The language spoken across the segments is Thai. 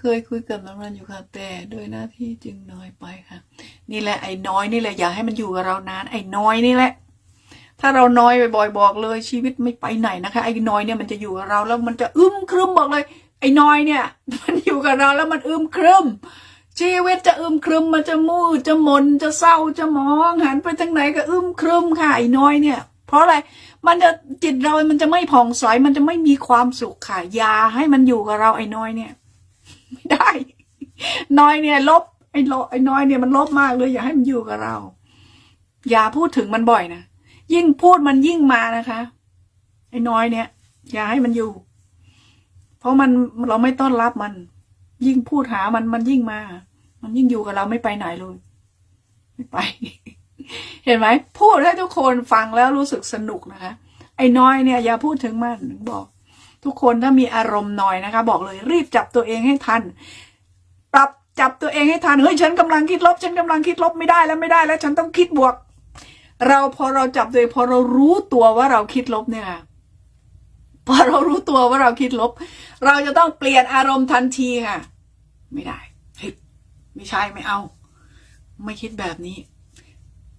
เคยคุยกับน้องรันอยู่ค่ะ แต่โดยหน้าที่จึงน้อยไปค่ะ นี่แหละไอ้น้อยนี่แหละอย่าให้มันอยู่กับเรานาน ไอ้น้อยนี่แหละ ถ้าเราน้อยบ่อยบอกเลยชีวิตไม่ไปไหนนะคะ ไอ้น้อยเนี่ยมันจะอยู่กับเราแล้วมันจะอึมครึมบอกเลย ไอ้น้อยเนี่ย มันอยู่กับเราแล้วมันอึมครึมชีวิตจะอึมครึมมันจะมืดจะมนจะเศร้าจะมองหันไปทางไหนก็อึมครึมค่ะไอ้น้อยเนี่ย เพราะอะไรมันจะจิตเรามันจะไม่ผ่องใสมันจะไม่มีความสุขค่ะอย่าให้มันอยู่กับเราไอ้น้อยเนี่ย ไม่ได้ น้อยเนี่ยลบไอ้โลไอ้น้อยเนี่ยมันลบมากเลย อย่าให้มันอยู่กับเรา อย่าพูดถึงมันบ่อยนะยิ่งพูดมันยิ่งมานะคะ ไอ้น้อยเนี่ย อย่าให้มันอยู่ เพราะมันเราไม่ต้อนรับมัน ยิ่งพูดหามันมันยิ่งมา มันยิ่งอยู่กับเราไม่ไปไหนเลย ไม่ไป เห็นไหมพูดให้ทุกคนฟังแล้วรู้สึกสนุกนะคะ ไอ้น้อยเนี่ย อย่าพูดถึงมันถึงบอก ทุกคนถ้ามีอารมณ์หน้อยนะคะ บอกเลยรีบจับตัวเองให้ทัน ปรับจับตัวเองให้ทันเฮ้ยฉันกำลังคิดลบ ฉันกำลังคิดลบไม่ได้แล้วไม่ได้แล้วฉันต้องคิดบวก เราพอเราจับตัวเองพอเรารู้ตัวว่าเราคิดลบเนี่ยค่ะพอเรารู้ตัวว่าเราคิดลบ เราจะต้องเปลี่ยนอารมณ์ทันทีค่ะ ไม่ได้เฮ้ยไม่ใช่ไม่เอา ไม่คิดแบบนี้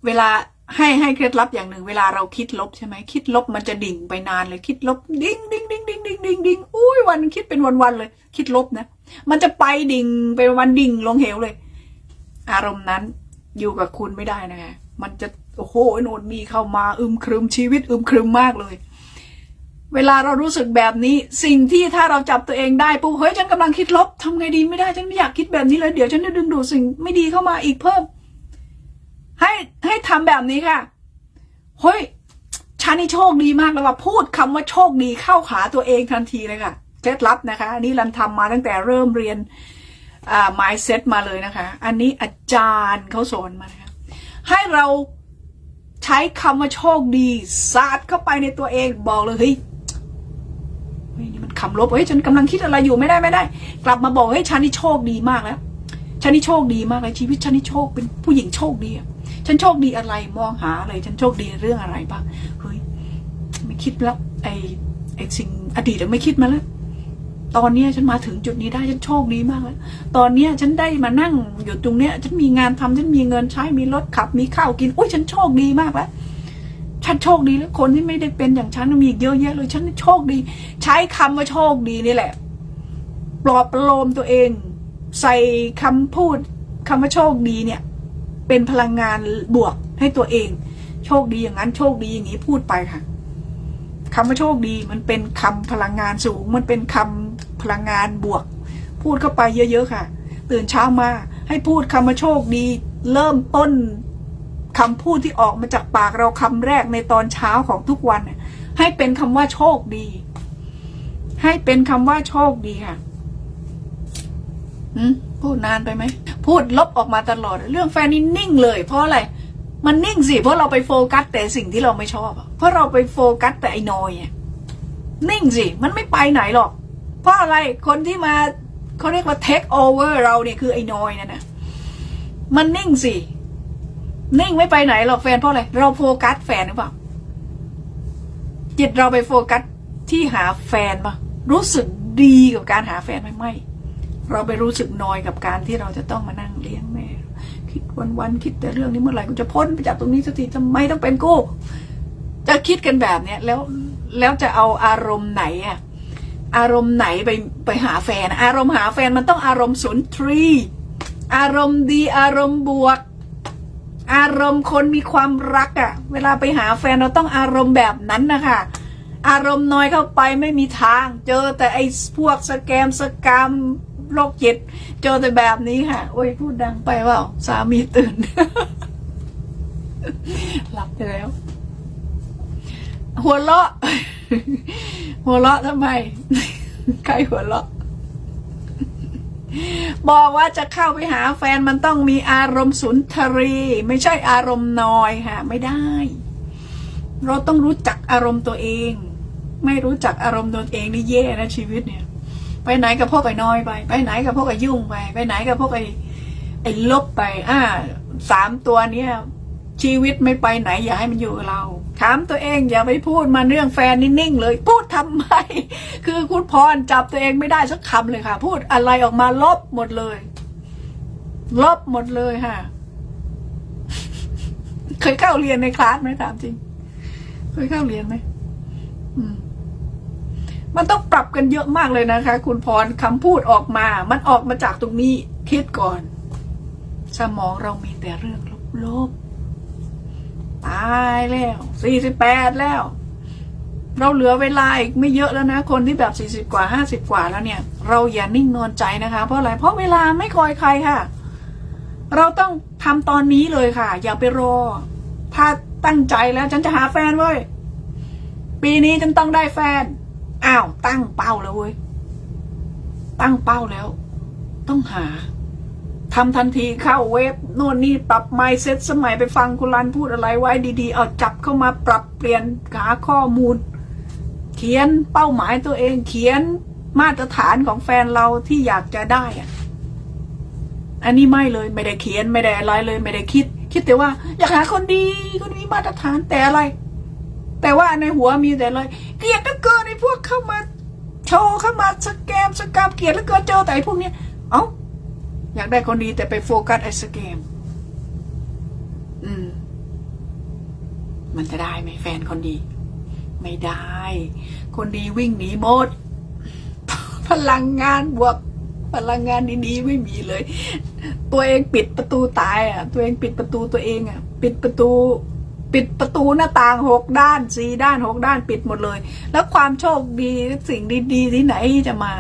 เวลา ให้ให้เคล็ดลับอย่างหนึ่งเวลาเราคิดลบใช่ไหมคิดลบมันจะดิ่งไปนานเลยคิดลบดิ่งดิ่งดิ่งดิ่งดิ่งดิ่งดิ่งอุ้ยวันคิดเป็นวันวันๆเลย คิดลบนะ มันจะไปดิ่งไปวันดิ่งลงเหวเลย อารมณ์นั้นอยู่กับคุณไม่ได้นะคะมันจะโอ้โหโน่นนี่เข้ามาอึมครึมชีวิตอึมครึมมากเลย เวลาเรารู้สึกแบบนี้ สิ่งที่ถ้าเราจับตัวเองได้ปุ๊บเฮ้ยฉันกำลังคิดลบทำไงดีไม่ได้ฉันไม่อยากคิดแบบนี้เลยเดี๋ยวฉันจะดึงดูดสิ่งไม่ดีเข้ามาอีกเพิ่ม ให้ให้ทำแบบนี้ค่ะ เฮ้ยฉันนี่โชคดีมากเลยว่าพูดคำว่าโชคดีเข้าขาตัวเองทันทีเลยค่ะเคล็ดลับนะคะ อันนี้รันทำมาตั้งแต่เริ่มเรียนอ่า mindset มาเลยนะคะ อันนี้อาจารย์เขาสอนมานะคะให้เราใช้คำว่าโชคดีสาดเข้าไปในตัวเองบอกเลยเฮ้ยเฮ้ยนี่มันคำลบเฮ้ยฉันกำลังคิดอะไรอยู่ไม่ได้ไม่ได้ กลับมาบอกเฮ้ยฉันนี่โชคดีมากแล้ว ฉันนี่โชคดีมากเลยชีวิตฉันนี่โชคเป็นผู้หญิงโชคดีอะฉันโชคดีอะไรมองหาอะไร ฉันโชคดีเรื่องอะไรบ้างเฮ้ยไม่คิดแล้วไอ้ไอ้สิ่งอดีตอะไม่คิดมาแล้วตอนเนี้ยฉันมาถึงจุดนี้ได้ฉันโชคดีมากแล้วตอนเนี้ยฉันได้มานั่งอยู่ตรงเนี้ย ฉันมีงานทำฉันมีเงินใช้มีรถขับ มีข้าวกินอุ้ยฉันโชคดีมากแล้วฉันโชคดีแล้วคนที่ไม่ได้เป็นอย่างฉันมีเยอะแยะเลยฉันโชคดี ใช้คำว่าโชคดีนี่แหละ ปลอบประโลมตัวเอง ใส่คำพูดคำว่าโชคดีเนี่ย เป็นพลังงานบวกให้ตัวเอง โชคดีอย่างนั้นโชคดีอย่างนี้พูดไปค่ะคำว่าโชคดีมันเป็นคำพลังงานสูง มันเป็นคำพลังงานบวก พูดเข้าไปเยอะ ๆ ค่ะ ตื่นเช้ามาให้พูดคำว่าโชคดี เริ่มต้นคำพูดที่ออกมาจากปากเราคำแรกในตอนเช้าของทุกวันให้เป็นคำว่าโชคดี ให้เป็นคำว่าโชคดีค่ะ พูดนานไปไหม พูดลบออกมาตลอด เรื่องแฟนนี่นิ่งเลย เพราะอะไร มันนิ่งสิ เพราะเราไปโฟกัสแต่สิ่งที่เราไม่ชอบ เพราะเราไปโฟกัสแต่ไอ้นอยนิ่งสิ มันไม่ไปไหนหรอก เพราะอะไร คนที่มาเขาเรียกว่า take over เราเนี่ยคือไอ้นอยนั่นนะมันนิ่งสิ นิ่งไม่ไปไหนหรอกแฟนเพราะอะไร เราโฟกัสแฟนหรือเปล่า จิตเราไปโฟกัสที่หาแฟนปะรู้สึกดีกับการหาแฟนไหมไม่ เราไปรู้สึกนอยกับการที่เราจะต้องมานั่งเลี้ยงแม่ คิดวันๆคิดแต่เรื่องนี้เมื่อไหร่กูจะพ้นไปจากตรงนี้สักทีทำไมต้องเป็นกูจะคิดกันแบบเนี้ยแล้วแล้วจะเอาอารมณ์ไหนอะอารมณ์ไหนไปไปหาแฟน อารมณ์หาแฟนมันต้องอารมณ์สุนทรีอารมณ์ดีอารมณ์บวก อารมณ์คนมีความรักอะ่ะเวลาไปหาแฟนเราต้องอารมณ์แบบนั้นนะคะอารมณ์น้อยเข้าไปไม่มีทาง เจอแต่ไอ้พวกสแกมสกาม โรคจิตเจอแต่แบบนี้ค่ะ โอ้ยพูดดังไปเปล่าสามีตื่น หลับไปแล้ว หัวเราะ หัวเราะทำไม ใครหัวเราะ บอกว่าจะเข้าไปหาแฟนมันต้องมีอารมณ์สุนทรี ไม่ใช่อารมณ์นอยค่ะ ไม่ได้ เราต้องรู้จักอารมณ์ตัวเอง ไม่รู้จักอารมณ์ตัวเองนี่แย่นะชีวิตเนี่ย ไปไหนกับพวกไอ้น้อยไป ไปไหนกับพวกไอ้ยุ่งไป ไปไหนกับพวกไอ้ไอ้ลบไป อ่าสามตัวเนี้ยชีวิตไม่ไปไหนอย่าให้มันอยู่กับเรา ถามตัวเองอย่าไปพูดมาเรื่องแฟนนิ่งๆเลย พูดทำไม คือคุณพรจับตัวเองไม่ได้สักคำเลยค่ะ พูดอะไรออกมาลบหมดเลย ลบหมดเลยค่ะ เคยเข้าเรียนในคลาสไหมถามจริง เคยเข้าเรียนไหมอืม มันต้องปรับกันเยอะมากเลยนะคะ คุณพรคำพูดออกมา มันออกมาจากตรงนี้คิดก่อน สมองเรามีแต่เรื่องลบๆตายแล้วสี่สิบแปดแล้ว เราเหลือเวลาอีกไม่เยอะแล้วนะ คนที่แบบสี่สิบกว่าห้าสิบกว่าแล้วเนี่ย เราอย่านิ่งนอนใจนะคะ เพราะอะไรเพราะเวลาไม่คอยใครค่ะ เราต้องทำตอนนี้เลยค่ะ อย่าไปรอ ถ้าตั้งใจแล้วฉันจะหาแฟนเว้ยปีนี้ฉันต้องได้แฟน อ้าว ตั้งเป้าแล้วเว้ย ตั้งเป้าแล้ว ต้องหาทำทันทีเข้าเว็บโน่นนี่ปรับไมเซ็ตสมัยไปฟังคุณรันพูดอะไรไว้ดีๆ เอาจับเข้ามาปรับเปลี่ยนหาข้อมูล เขียนเป้าหมายตัวเองเขียนมาตรฐานของแฟนเราที่อยากจะได้อะอันนี้ไม่เลยไม่ได้เขียนไม่ได้อะไรเลย ไม่ได้คิด คิดแต่ว่า อยากหาคนดีคนมีมาตรฐานแต่อะไร แต่ว่าในหัวมีแต่เลย เกลียดเหลือเกินไอ้พวกเข้ามา โชว์เข้ามาสแกมสกามเกลียดเหลือเกินเจอแต่ไอ้พวกเนี้ยเอ้าอยากได้คนดีแต่ไปโฟกัสไอ้สแกมอืม มันจะได้ไหมแฟนคนดี ไม่ได้ คนดีวิ่งหนีหมด พลังงานบวกพลังงานดีๆไม่มีเลย ตัวเองปิดประตูตายอะ ตัวเองปิดประตูตัวเองอะ ปิดประตู ปิดประตูหน้าต่างหกด้านสี่ด้านหกด้านปิดหมดเลย แล้วความโชคดีสิ่งดีๆที่ไหนจะมา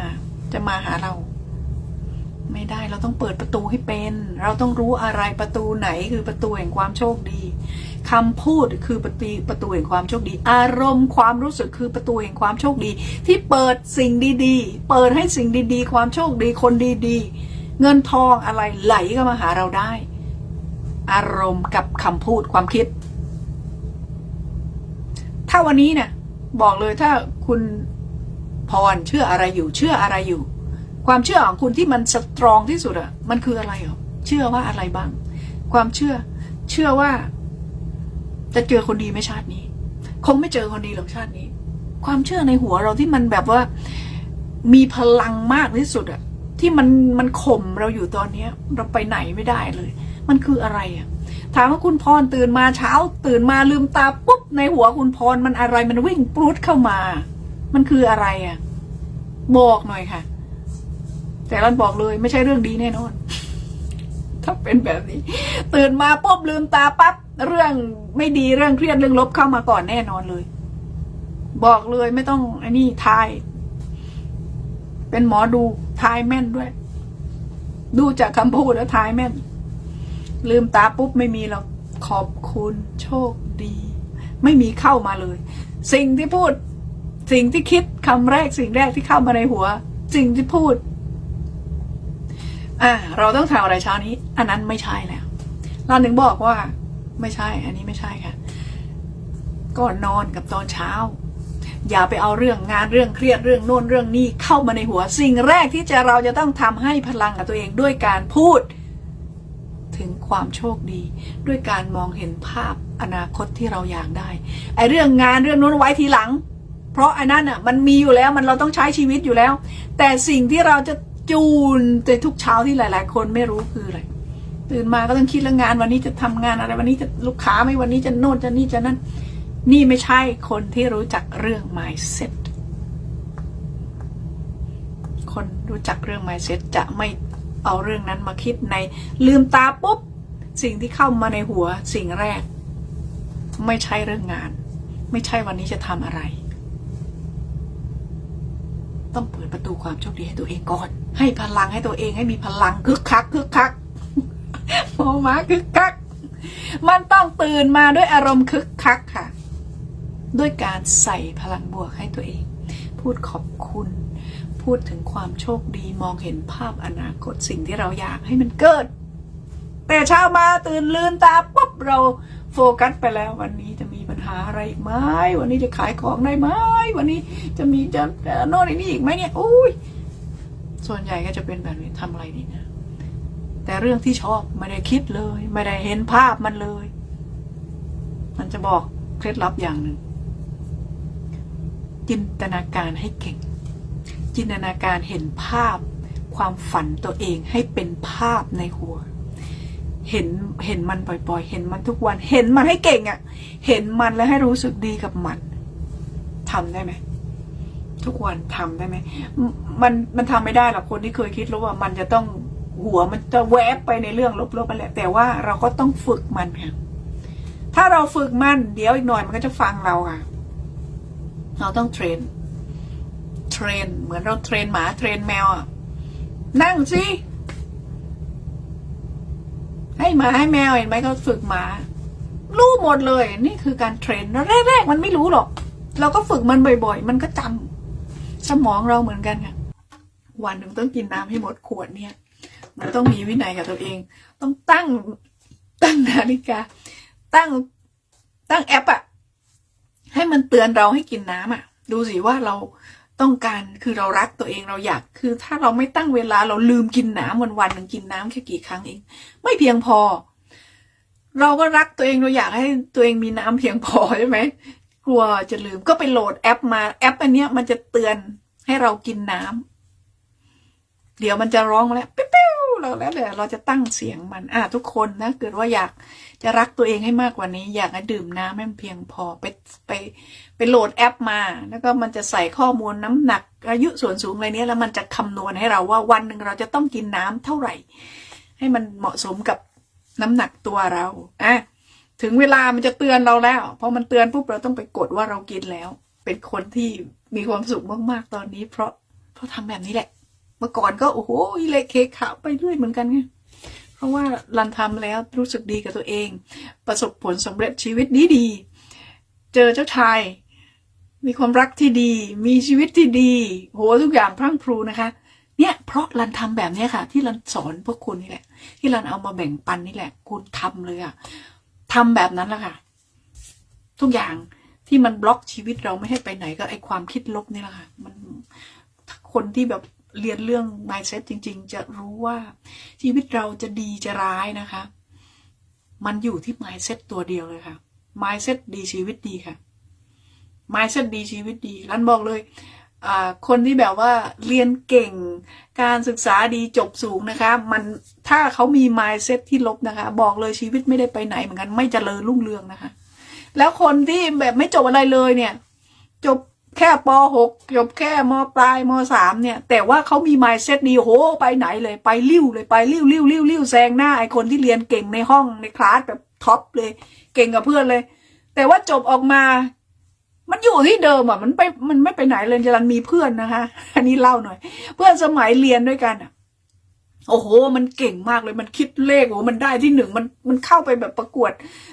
จะมาหาเรา ไม่ได้เราต้องเปิดประตูให้เป็น เราต้องรู้อะไรประตูไหนคือประตูแห่งความโชคดีคำพูดคือประตูประตูแห่งความโชคดี อารมณ์ความรู้สึกคือประตูแห่งความโชคดี ที่เปิดสิ่งดีๆ เปิดให้สิ่งดีๆ ความโชคดีคนดีๆ เงินทองอะไรไหลเข้ามาหาเราได้ อารมณ์กับคำพูดความคิด ถ้าวันนี้เนี่ยบอกเลยถ้าคุณพรเชื่ออะไรอยู่ เชื่ออะไรอยู่ ความเชื่อของคุณที่มันสตรองที่สุดอะมันคืออะไรหรอเชื่อว่าอะไรบ้าง ความเชื่อ เชื่อว่า จะเจอคนดีไม่ชาตินี้ คงไม่เจอคนดีหรอกชาตินี้ ความเชื่อในหัวเราที่มันแบบว่า มีพลังมากที่สุดอะที่มันมันข่มเราอยู่ตอนเนี้ย เราไปไหนไม่ได้เลย มันคืออะไรอะ ถามว่าคุณพรตื่นมาเช้า ตื่นมาลืมตาปุ๊บในหัวคุณพรมันอะไรมันวิ่งปลุดเข้ามา มันคืออะไรอะบอกหน่อยค่ะ แต่รันบอกเลยไม่ใช่เรื่องดีแน่นอน ถ้าเป็นแบบนี้ ตื่นมาปุ๊บลืมตาปั๊บเรื่องไม่ดีเรื่องเครียดเรื่องลบเข้ามาก่อนแน่นอนเลย บอกเลยไม่ต้องไอ้นี่ทาย เป็นหมอดูทายแม่นด้วย ดูจากคำพูดแล้วทายแม่น ลืมตาปุ๊บไม่มีหรอกขอบคุณโชคดี ไม่มีเข้ามาเลย สิ่งที่พูด สิ่งที่คิดคำแรกสิ่งแรกที่เข้ามาในหัว สิ่งที่พูด อ่า เราต้องทำอะไรเช้านี้ อันนั้นไม่ใช่แล้วเราถึงบอกว่า ไม่ใช่ อันนี้ไม่ใช่ค่ะ ก่อนนอนกับตอนเช้า อย่าไปเอาเรื่องงานเรื่องเครียดเรื่องโน่นเรื่องนี้เข้ามาในหัว สิ่งแรกที่จะเราจะต้องทำให้พลังกับตัวเองด้วยการพูด ถึงความโชคดี ด้วยการมองเห็นภาพอนาคตที่เราอยากได้ไอ้เรื่องงานเรื่องโน้นไว้ทีหลัง เพราะไอ้นั่นอะมันมีอยู่แล้วมันเราต้องใช้ชีวิตอยู่แล้ว แต่สิ่งที่เราจะจูนในทุกเช้าที่หลาย ๆ คนไม่รู้คืออะไรตื่นมาก็ต้องคิดเรื่องงานวันนี้จะทำงานอะไรวันนี้จะลูกค้าไหมวันนี้จะโน่นจะนี่จะนั่นนี่ไม่ใช่คนที่รู้จักเรื่อง mindset คนรู้จักเรื่อง mindset จะไม่ เอาเรื่องนั้นมาคิดในลืมตาปุ๊บ สิ่งที่เข้ามาในหัวสิ่งแรก ไม่ใช่เรื่องงาน ไม่ใช่วันนี้จะทำอะไร ต้องเปิดประตูความโชคดีให้ตัวเองก่อน ให้พลังให้ตัวเองให้มีพลังคึกคักคึกคักโมมาคึกคัก มันต้องตื่นมาด้วยอารมณ์คึกคักค่ะ ด้วยการใส่พลังบวกให้ตัวเอง พูดขอบคุณ พูดถึงความโชคดีมองเห็นภาพอนาคตสิ่งที่เราอยากให้มันเกิด แต่เช้ามาตื่นลืมตาปุ๊บเราโฟกัสไปแล้ววันนี้จะมีปัญหาอะไรอีกไหมวันนี้จะขายของได้ไหมวันนี้จะมีจะโน่นนี่อีกไหมเนี่ยอุ้ยส่วนใหญ่ก็จะเป็นแบบนี้ทำอะไรดีนะแต่เรื่องที่ชอบไม่ได้คิดเลย ไม่ได้เห็นภาพมันเลย มันจะบอกเคล็ดลับอย่างหนึ่งจินตนาการให้เก่ง จินตนาการเห็นภาพ ความฝันตัวเองให้เป็นภาพในหัว เห็นเห็นมันบ่อยๆ เห็นมันทุกวัน เห็นมันให้เก่งอะ่ะ เห็นมันแล้วให้รู้สึกดีกับมันทำได้ไหมทุกวันทำได้ไหมมันมันทำไม่ได้หรอกคนที่เคยคิดรู้ว่ามันจะต้องหัวมันจะแวบไปในเรื่องลบๆไปแหละแต่ว่าเราก็ต้องฝึกมันค่ะถ้าเราฝึกมันเดี๋ยวอีกหน่อยมันก็จะฟังเราค่ะ เราต้องเทรน เทรน เหมือนเราเทรนหมาเทรนแมวอะนั่งสิให้หมาให้แมวเห็นไหมเขาฝึกหมารู้หมดเลย นี่คือการเทรนแล้วแรกๆมันไม่รู้หรอก เราก็ฝึกมันบ่อยๆ มันก็จำสมองเราเหมือนกันค่ะ วันหนึ่งต้องกินน้ำให้หมดขวดเนี่ย มันต้องมีวินัยกับตัวเอง ต้องตั้งตั้งนาฬิกา ตั้งตั้งแอปอะให้มันเตือนเราให้กินน้ำอะดูสิว่าเรา ต้องการคือเรารักตัวเองเราอยาก คือถ้าเราไม่ตั้งเวลาเราลืมกินน้ำวันวันหนึ่งกินน้ำแค่กี่ครั้งเอง ไม่เพียงพอ เราก็รักตัวเองเราอยากให้ตัวเองมีน้ำเพียงพอใช่ไหมกลัวจะลืมก็ไปโหลดแอปมาแอปอันเนี้ยมันจะเตือนให้เรากินน้ำเดี๋ยวมันจะร้องแล้วปิ๊ เราแล้วเดี๋ยวเราจะตั้งเสียงมัน อะทุกคนนะเกิดว่าอยากจะรักตัวเองให้มากกว่านี้ อยากให้ดื่มน้ำให้มันเพียงพอไปไปไปโหลดแอปมา แล้วก็มันจะใส่ข้อมูลน้ำหนัก อายุส่วนสูงอะไรเนี้ยแล้วมันจะคำนวณให้เราว่าวันหนึ่งเราจะต้องกินน้ำเท่าไหร่ ให้มันเหมาะสมกับน้ำหนักตัวเราอะถึงเวลามันจะเตือนเราแล้วพอมันเตือนปุ๊บเราต้องไปกดว่าเรากินแล้ว เป็นคนที่มีความสุขมากๆตอนนี้ เพราะเพราะทำแบบนี้แหละ เมื่อก่อนก็โอ้โหเละเคขาวไปเรื่อยเหมือนกันไงเพราะว่ารันทำแล้วรู้สึกดีกับตัวเอง ประสบผลสำเร็จชีวิตดีดีเจอเจ้าชาย มีความรักที่ดี มีชีวิตที่ดี โหทุกอย่างพรั่งพรูนะคะ เนี่ยเพราะรันทำแบบเนี้ยค่ะ ที่รันสอนพวกคุณนี่แหละ ที่รันเอามาแบ่งปันนี่แหละ คุณทำเลยอะทำแบบนั้นแหละค่ะ ทุกอย่างที่มันบล็อกชีวิตเราไม่ให้ไปไหนก็ไอความคิดลบนี่แหละค่ะ มันคนที่แบบ เรียนเรื่อง mindset จริง ๆ จะรู้ว่าชีวิตเราจะดีจะร้ายนะคะ มันอยู่ที่ mindset ตัวเดียวเลยค่ะ mindset ดีชีวิตดีค่ะ mindset ดีชีวิตดีรันบอกเลยคนที่แบบว่าเรียนเก่งการศึกษาดีจบสูงนะคะ มันถ้าเขามี mindset ที่ลบนะคะ บอกเลยชีวิตไม่ได้ไปไหนเหมือนกัน ไม่เจริญรุ่งเรืองนะคะ แล้วคนที่แบบไม่จบอะไรเลยเนี่ย จบ แค่ป .6 จบแค่มปลายม .3 เนี่ย แต่ว่าเขามีไมเซ็ตดีโหไปไหนเลยไปริ้วเลยไปริ้วริ้วริ้วริ้วแซงหน้าไอคนที่เรียนเก่งในห้องในคลาสแบบท็อปเลย เก่งกับเพื่อนเลย แต่ว่าจบออกมา มันอยู่ที่เดิมอะ มันไปมันไม่ไปไหนเลยจรันมีเพื่อนนะคะ อันนี้เล่าหน่อย เพื่อนสมัยเรียนด้วยกันอะ โอ้โห มันเก่งมากเลย มันคิดเลขโอ้โหมันได้ที่หนึ่งมันมันเข้าไปแบบประกวด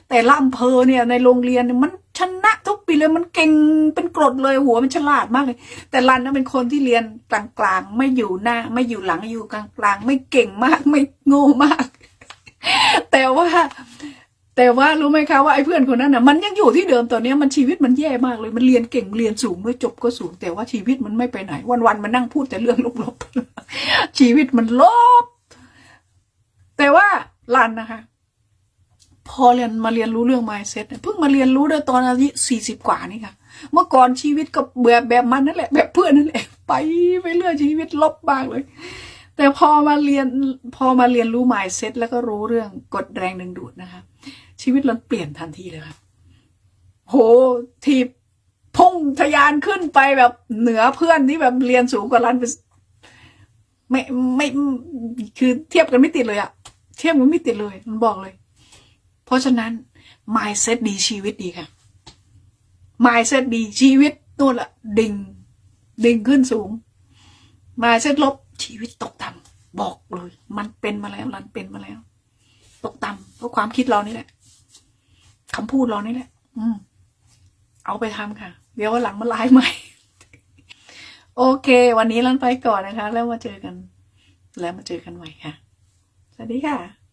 แต่ละอำเภอเนี่ยในโรงเรียนเนี่ยมันชนะทุกปีเลยมันเก่งเป็นกรดเลยหัวมันฉลาดมากเลย แต่รันนะเป็นคนที่เรียนกลางๆ ไม่อยู่หน้า ไม่อยู่หลังอยู่กลางๆ ไม่เก่งมากไม่โง่มาก แต่ว่า แต่ว่ารู้ไหมคะว่าไอ้เพื่อนคนนั้นน่ะมันยังอยู่ที่เดิมตอนนี้มันชีวิตมันแย่มากเลย มันเรียนเก่งเรียนสูงด้วยจบก็สูง แต่ว่าชีวิตมันไม่ไปไหน วันๆมันนั่งพูดแต่เรื่องลบๆ ชีวิตมันลบ แต่ว่ารันนะคะ พอเรียนมาเรียนรู้เรื่อง mindset เนี่ยเพิ่งมาเรียนรู้ได้ตอนอายุสี่สิบกว่านี่ค่ะ เมื่อก่อนชีวิตก็แบบแบบมันนั่นแหละ แบบเพื่อนนั่นแหละ ไปไปเรื่อยชีวิตลบบ้างเลย แต่พอมาเรียนพอมาเรียนรู้ mindset แล้วก็รู้เรื่องกฎแรงดึงดูดนะคะ ชีวิตเราเปลี่ยนทันทีเลยค่ะโหทีพุ่งทะยานขึ้นไปแบบเหนือเพื่อนที่แบบเรียนสูงกว่ารันไป ไม่ไม่คือเทียบกันไม่ติดเลยอะเทียบกันไม่ติดเลย มันบอกเลย เพราะฉะนั้น mindset ดีชีวิตดีค่ะ mindset ดีชีวิตนู่นละดิ่งดิ่งขึ้นสูง mindset ลบชีวิตตกต่ำบอกเลย มันเป็นมาแล้วรันเป็นมาแล้ว ตกต่ำเพราะความคิดเรานี่แหละคำพูดเรานี่แหละ อืมเอาไปทำค่ะ เดี๋ยววันหลังมาไลฟ์ใหม่ โอเค วันนี้ลันไปก่อนนะคะ แล้วมาเจอกัน แล้วมาเจอกันใหม่ค่ะ สวัสดีค่ะ